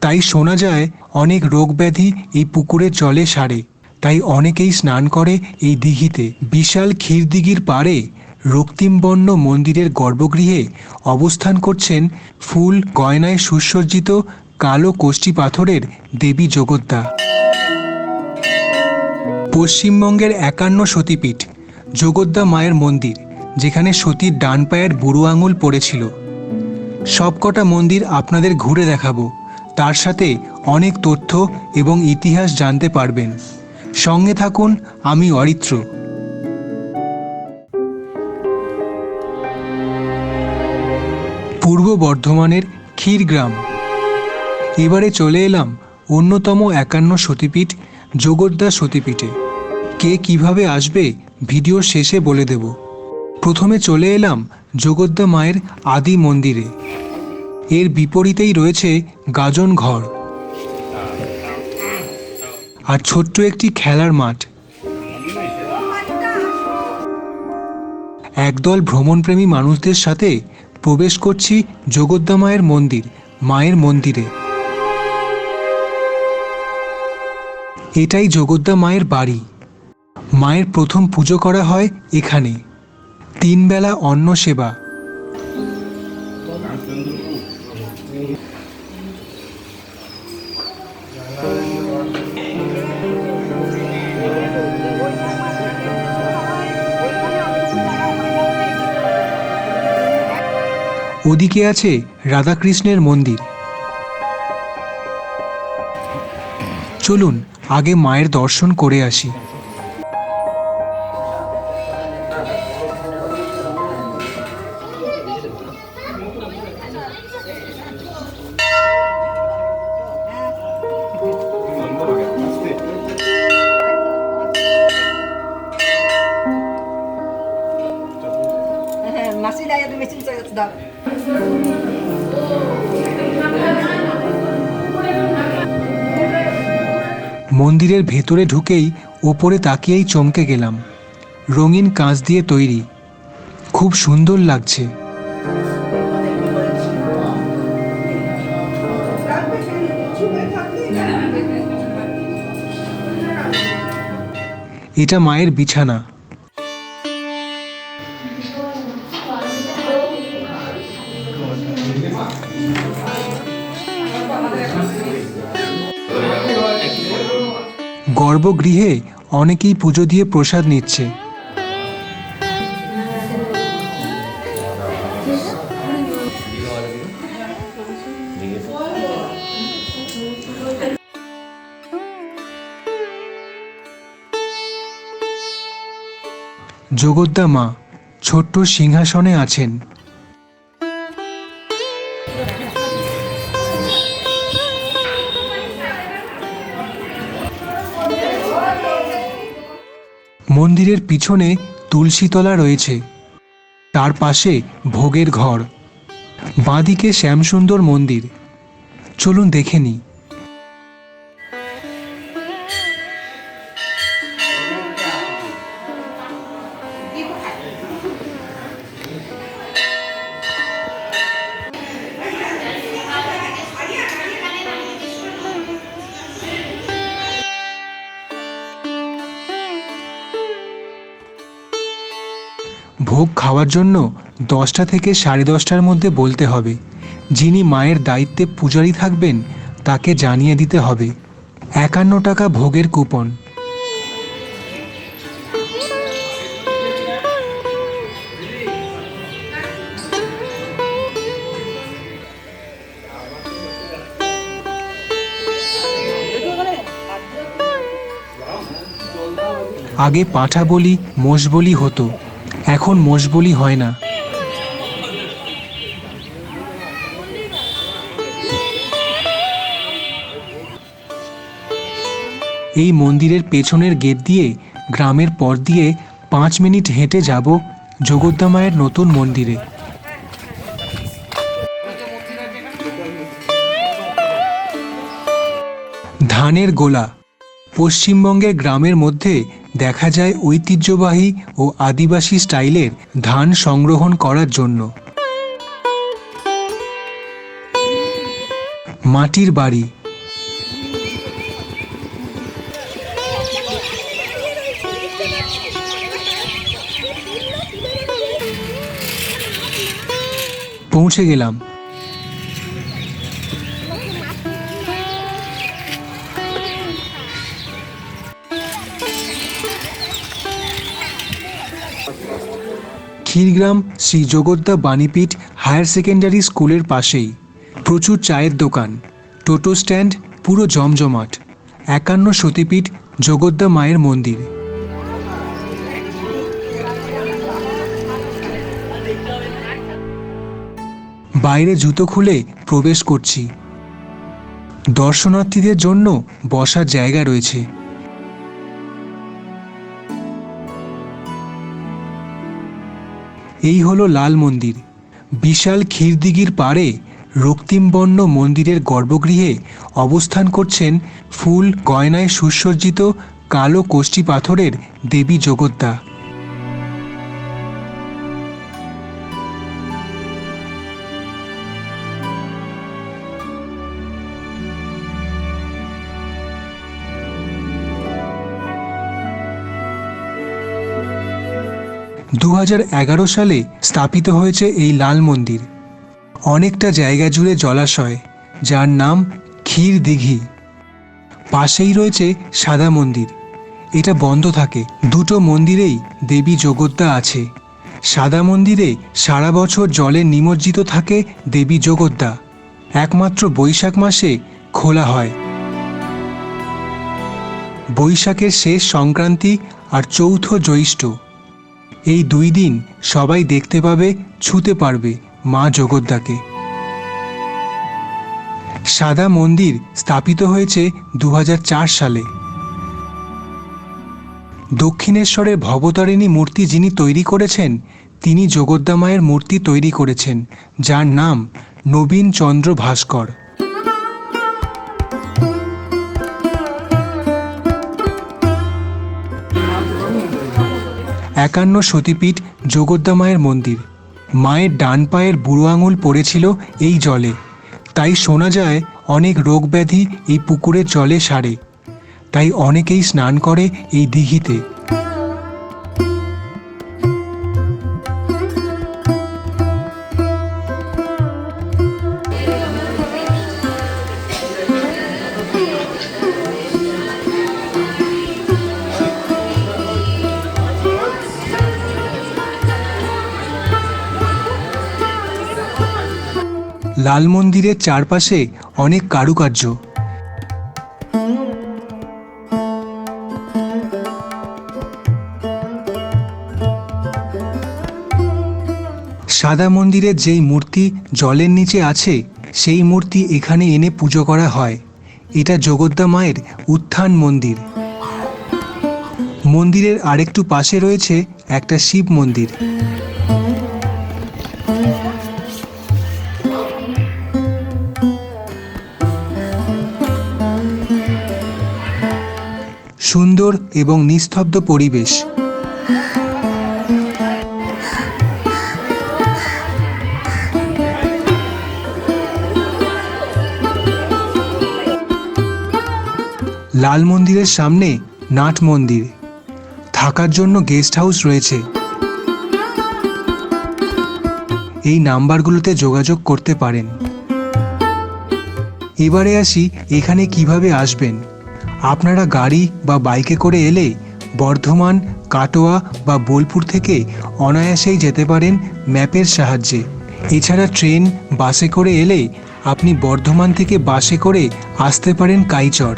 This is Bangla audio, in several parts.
তাই শোনা যায়, অনেক রোগ ব্যাধি এই পুকুরের জলে সারে। তাই অনেকেই স্নান করে এই দিঘিতে। বিশাল ক্ষীরদিঘির পাড়ে রক্তিমবর্ণ মন্দিরের গর্ভগৃহে অবস্থান করছেন ফুল, গয়নায় সুসজ্জিত কালো কোষ্ঠী পাথরের দেবী জগদ্দা। পশ্চিমবঙ্গের একান্ন সতীপীঠ, জগদ্দা মায়ের মন্দির, যেখানে সতীর ডান পায়ের বুড়ো আঙুল পড়েছিল। সবকটা মন্দির আপনাদের ঘুরে দেখাবো। তার সাথে অনেক তথ্য এবং ইতিহাস জানতে পারবেন। সঙ্গে থাকুন, আমি অরিত্র। পূর্ব বর্ধমানের ক্ষীরগ্রাম এবারে চলে এলাম অন্যতম একান্ন সতীপীঠ, জগদ্দা সতীপীঠে। কে কীভাবে আসবে ভিডিওর শেষে বলে দেব। প্রথমে চলে এলাম জগদ্দা মায়ের আদি মন্দিরে। এর বিপরীতেই রয়েছে গাজন ঘর আর ছোট্ট একটি খেলার মাঠ। একদল ভ্রমণপ্রেমী মানুষদের সাথে প্রবেশ করছি জগদ্দা মায়ের মন্দির, মায়ের মন্দিরে। এটাই জগদ্দা মায়ের বাড়ি। মায়ের প্রথম পুজো করা হয় এখানে। তিন বেলা অন্ন সেবা। ওদিকে আছে রাধাকৃষ্ণের মন্দির। চলুন আগে মায়ের দর্শন করে আসি। মন্দিরের ভেতরে ঢুকেই ওপরে তাকিয়েই চমকে গেলাম। রঙিন কাঁচ দিয়ে তৈরি। খুব সুন্দর লাগছে। এটা মায়ের বিছানা। গর্ভগৃহে অনেকেই পুজো দিয়ে প্রসাদ নিচ্ছে। জগদ্দা মা ছোট্ট সিংহাসনে আছেন। মন্দিরের পিছনে তুলসীতলা রয়েছে। তার পাশে ভোগের ঘর। বাঁদিকে শ্যামসুন্দর মন্দির। চলুন দেখে নিই। ভোগ খাওয়ার জন্য দশটা থেকে সাড়ে দশটার মধ্যে বলতে হবে। যিনি মায়ের দায়িত্বে পূজারী থাকবেন, তাকে জানিয়ে দিতে হবে। একান্ন টাকা ভোগের কুপন। আগে পাঁঠা বলি মোষ বলি হতো। এখন মোষ বলি হয় না। এই মন্দিরের পেছনের গেট দিয়ে, গ্রামের পর দিয়ে পাঁচ মিনিট হেঁটে যাব জগদ্দা মায়ের নতুন মন্দিরে। ধানের গোলা। পশ্চিমবঙ্গের গ্রামের মধ্যে দেখা যায় ঐতিহ্যবাহী ও আদিবাসী স্টাইলের ধান সংগ্রহণ করার জন্য। মাটির বাড়ি। পৌঁছে গেলাম। ক্ষীরগ্রাম শ্রী জগদ্দা বাণীপীঠ হায়ার সেকেন্ডারি স্কুলের পাশেই। প্রচুর চায়ের দোকান, টোটো স্ট্যান্ড, পুরো জমজমাট, একান্ন সতীপীঠ, জগদ্দা মায়ের মন্দির। বাইরে জুতো খুলে প্রবেশ করছি। দর্শনার্থীদের জন্য বসার জায়গা রয়েছে। এই হলো লাল মন্দির। বিশাল ক্ষীরদিঘির পাড়ে রক্তিমবর্ণ মন্দিরের গর্ভগৃহে অবস্থান করছেন ফুল, গয়নায় সুসজ্জিত কালো কষ্টি পাথরের দেবী জগদ্দা। দু হাজার এগারো সালে স্থাপিত হয়েছে এই লাল মন্দির। অনেকটা জায়গা জুড়ে জলাশয়, যার নাম ক্ষীর দিঘি। পাশেই রয়েছে সাদা মন্দির। এটা বন্ধ থাকে। দুটো মন্দিরেই দেবী জগদ্দা আছে। সাদা মন্দিরে সারা বছর জলে নিমজ্জিত থাকে দেবী জগদ্দা একমাত্র বৈশাখ মাসে খোলা হয়। বৈশাখের শেষ সংক্রান্তি আর চৌথ জ্যৈষ্ঠ। এই দুই দিন সবাই দেখতে পাবে, ছুতে পারবে মা জগদ্দাকে। সাদা মন্দির স্থাপিত হয়েছে দু হাজার চার সালে। দক্ষিণেশ্বরের ভবতারিণী মূর্তি যিনি তৈরি করেছেন, তিনি জগদ্দা মায়ের মূর্তি তৈরি করেছেন, যার নাম নবীন চন্দ্র ভাস্কর। একান্ন সতীপীঠ জগদ্দা মায়ের মন্দির। মায়ের ডান পায়ের বুড়ো আঙুল পড়েছিল এই জলে। তাই শোনা যায়, অনেক রোগ ব্যাধি এই পুকুরের জলে সারে। তাই অনেকেই স্নান করে এই দিঘিতে। লাল মন্দিরের চারপাশে অনেক কারুকার্য। সাদা মন্দিরের যেই মূর্তি জলের নিচে আছে, সেই মূর্তি এখানে এনে পুজো করা হয়। এটা জগদ্দা মায়ের উত্থান মন্দির। মন্দিরের আরেকটু পাশে রয়েছে একটা শিব মন্দির। সুন্দর এবং নিস্তব্ধ পরিবেশ। লাল মন্দিরের সামনে নাট মন্দির। থাকার জন্য গেস্ট হাউস রয়েছে। এই নাম্বারগুলোতে যোগাযোগ করতে পারেন। এবারে আসি এখানে কীভাবে আসবেন। আপনারা গাড়ি বা বাইকে করে এলে বর্ধমান, কাটোয়া বা বোলপুর থেকে অনায়াসেই যেতে পারেন ম্যাপের সাহায্যে। এছাড়া ট্রেন, বাসে করে এলে আপনি বর্ধমান থেকে বাসে করে আসতে পারেন কাইচর।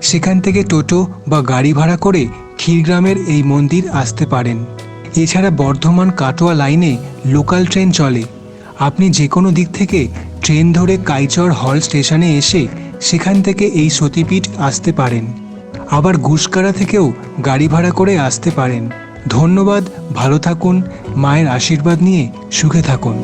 সেখান থেকে টোটো বা গাড়ি ভাড়া করে ক্ষীরগ্রামের এই মন্দির আসতে পারেন। এছাড়া বর্ধমান, কাটোয়া লাইনে লোকাল ট্রেন চলে। আপনি যে কোনো দিক থেকে ট্রেন ধরে কাইচর হল স্টেশনে এসে সেখান থেকে এই সতীপীঠ আসতে পারেন। আবার গুসকারা থেকেও গাড়ি ভাড়া করে আসতে পারেন। ধন্যবাদ, ভালো থাকুন, মায়ের আশীর্বাদ নিয়ে সুখে থাকুন।